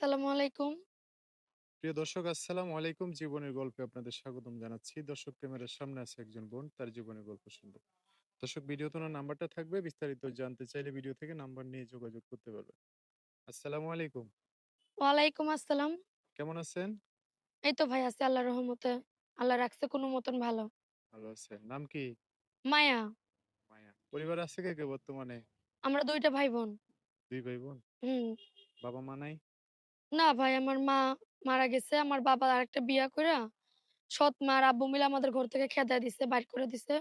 আসসালামু আলাইকুম। প্রিয় দর্শক আসসালামু আলাইকুম। জীবনের গল্পে আপনাদের স্বাগতম জানাচ্ছি। দর্শক ক্যামেরার সামনে আছে একজন বোন, তার জীবনের গল্প শুনব। দর্শক ভিডিওতে ওনার নাম্বারটা থাকবে। বিস্তারিত জানতে চাইলে ভিডিও থেকে নাম্বার নিয়ে যোগাযোগ করতে পারবেন। আসসালামু আলাইকুম। ওয়ালাইকুম আসসালাম। কেমন আছেন? এই তো ভাই আছি আল্লাহর রহমতে। আল্লাহ রাখছে কোনো মতন ভালো। ভালো আছেন। নাম কি? মায়া। মায়া। পরিবারে আছে কে, কে বর্তমানে? আমরা দুইটা ভাই বোন। দুই ভাই বোন? হুম। বাবা মা নাই? না ভাই আমার মা মারা গেছে। আমার বাবা আরেকটা বিয়া কইরা সৎ মা আর আব্বু মিলে আমাদের ঘর থেকে খেদায় দিছে, বাইর করে দিছে।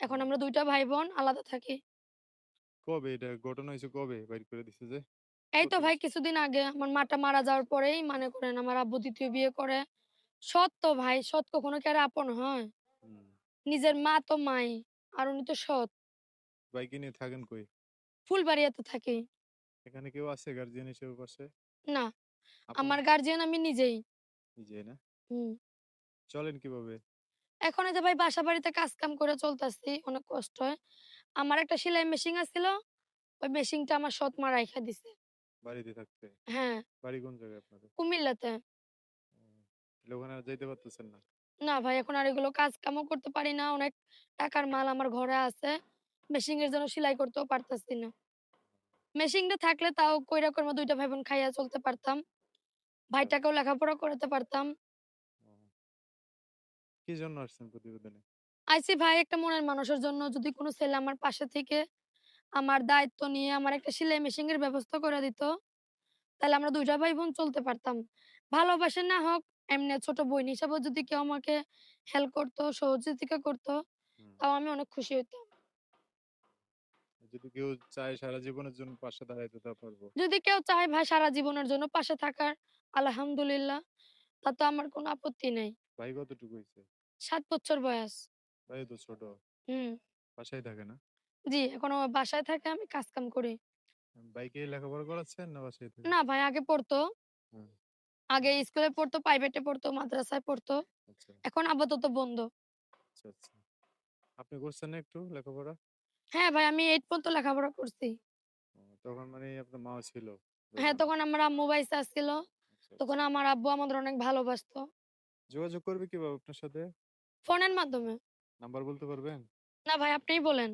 এখন আমরা ২ টা ভাই বোন আলাদা থাকি। কবে এটা ঘটনা হইছে কবে বাইর করে দিছে যে? এই তো ভাই কিছুদিন আগে আমার মাটা মারা যাওয়ার পরেই মনে করেন আমার আব্বু ২য় বিয়ে করে। সৎ তো ভাই, সৎ কখনো কি আর আপন হয়? নিজের মা তো মাই। আর উনি তো সৎ। ভাইকে নিয়ে থাকেন কই? ফুলবাড়িয়াতে থাকি। এখানে কেউ আছে গার্জিয়ান হিসেবে পাশে? না? আমার গার্জিয়ান আমি নিজেই। নিজেই না? হুম। চলেন কীভাবে? এখন এই যে ভাই বাসা-বাড়িতে কাজ-কাম করে চলতেছি, অনেক কষ্ট হয়। আমার একটা সেলাই মেশিন আছিল, ওই মেশিনটা আমার সৎ মা রাইখা দিছে। বাড়িতে থাকতে? হ্যাঁ, বাড়ি কোন জায়গায় আপনাদের? কুমিল্লাতে। তাহলে ওখানে আর যাইতে পারতেছেন না? না ভাই এখন আর এগুলো কাজ-কামও করতে পারি না। অনেক টাকার মাল আমার ঘরে আছে। মেশিনের জন্য সেলাই করতেও পারতাছি না। মেশিনটা থাকলে তাও কইরা কইরা ২ টা ভাই বোন খাইয়া চলতে পারতাম। আচ্ছা। ভাইটাকেও লেখাপড়া করাতে পারতাম। কি জন্য আসছেন প্রতিবেদনে? আইছি ভাই একটা মনের মানুষের জন্য যদি কোনো ছেলে আমার পাশে থেকে আমার দায়িত্ব নিয়ে আমার একটা সেলাই মেশিনের ব্যবস্থা করে দিত, তাহলে আমরা দুইটা ভাই বোন চলতে পারতাম। ভালোবাসা না হোক, এমনি ছোট বোন হিসাবেও যদি কেউ আমাকে হেল্প করতো, সহযোগিতা করতো, তাও আমি অনেক খুশি হইতাম। যদি কেউ চায় সারা জীবনের জন্য পাশে দাঁড়াইতে তা পারব। যদি কেউ চায় ভাই সারা জীবনের জন্য পাশে থাকার, আলহামদুলিল্লাহ, তাতে আমার কোনো আপত্তি নাই। ভাই কতটুকু হইছে? ৭ বছর বয়স। ভাই তো ছোট। হুম। বাসায় থাকে না? জি, এখন বাসায় থাকে, আমি কাজ-কাম করি। ভাইকে লেখাপড়া করাচ্ছেন না বাসায় থাকে? না ভাই আগে পড়তো। আগে স্কুলে পড়তো, প্রাইভেটে পড়তো, মাদ্রাসায় পড়তো। আচ্ছা, এখন আপাতত বন্ধ। আচ্ছা, আচ্ছা। আপনি করছেন একটু লেখাপড়া? হ্যাঁ ভাই আমি 8 পর্যন্ত লেখাপড়া করছি। তখন মানে আপনার মা ছিল? হ্যাঁ, তখন আমার আম্মু বাইচা ছিল। আচ্ছা, তখন আচ্ছা। আমার আব্বু আমাদের অনেক ভালোবাসতো। যোগাযোগ করবে কীভাবে আপনার সাথে? ফোনের মাধ্যমে। নাম্বার বলতে পারবেন? না ভাই আপনিই বলেন।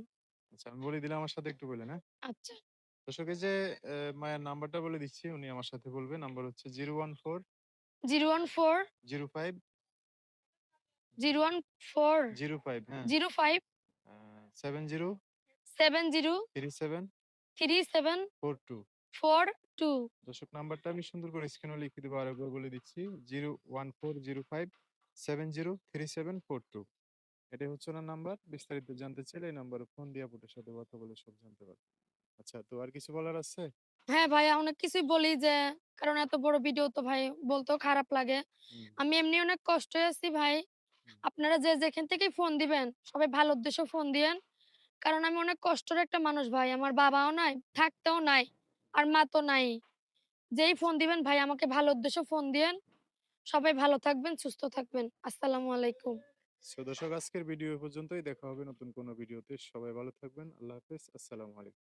আচ্ছা আমি বলে দিলে আমার সাথে একটু বলেন, হ্যাঁ? আচ্ছা। দর্শক এই যে মায়ের নাম্বারটা বলে দিচ্ছি, উনি আমার সাথে বলবে। নাম্বার হচ্ছে 014 014 05 014 05 হ্যাঁ। 05 আ 70 70 37 37 42 42 দর্শক নাম্বারটা আমি সুন্দর করে স্ক্রিনে লিখে দেবো আরেকবার বলে দিচ্ছি 01405 703742 এটাই হচ্ছে ওনার নাম্বার বিস্তারিত জানতে চাইলে এই নাম্বারে ফোন দিয়ে সাথে কথা বলে সব জানতে পারবেন আচ্ছা তো আর কিছু বলার আছে হ্যাঁ ভাইয়া অনেক কিছুই বলি যে কারণ এত বড় ভিডিও তো ভাই বলতেও খারাপ লাগে। আমি এমনি অনেক কষ্টে আছি ভাই। আপনারা যে যেখান থেকে ফোন দিবেন, সবাই ভালো উদ্দেশ্যে ফোন দিয়েন। কারণ আমি অনেক কষ্টের একটা মানুষ ভাই। আমার বাবাও নাই, থাকতেও নাই। আর মা তো নাই। যেই ফোন দিবেন ভাই আমাকে ভালো উদ্দেশ্যে ফোন দিয়েন। সবাই ভালো থাকবেন, সুস্থ থাকবেন। আসসালামু আলাইকুম। দর্শক আজকের ভিডিও পর্যন্তই দেখা হবে নতুন কোন ভিডিওতে সবাই ভালো থাকবেন আল্লাহ হাফেজ আসসালামু আলাইকুম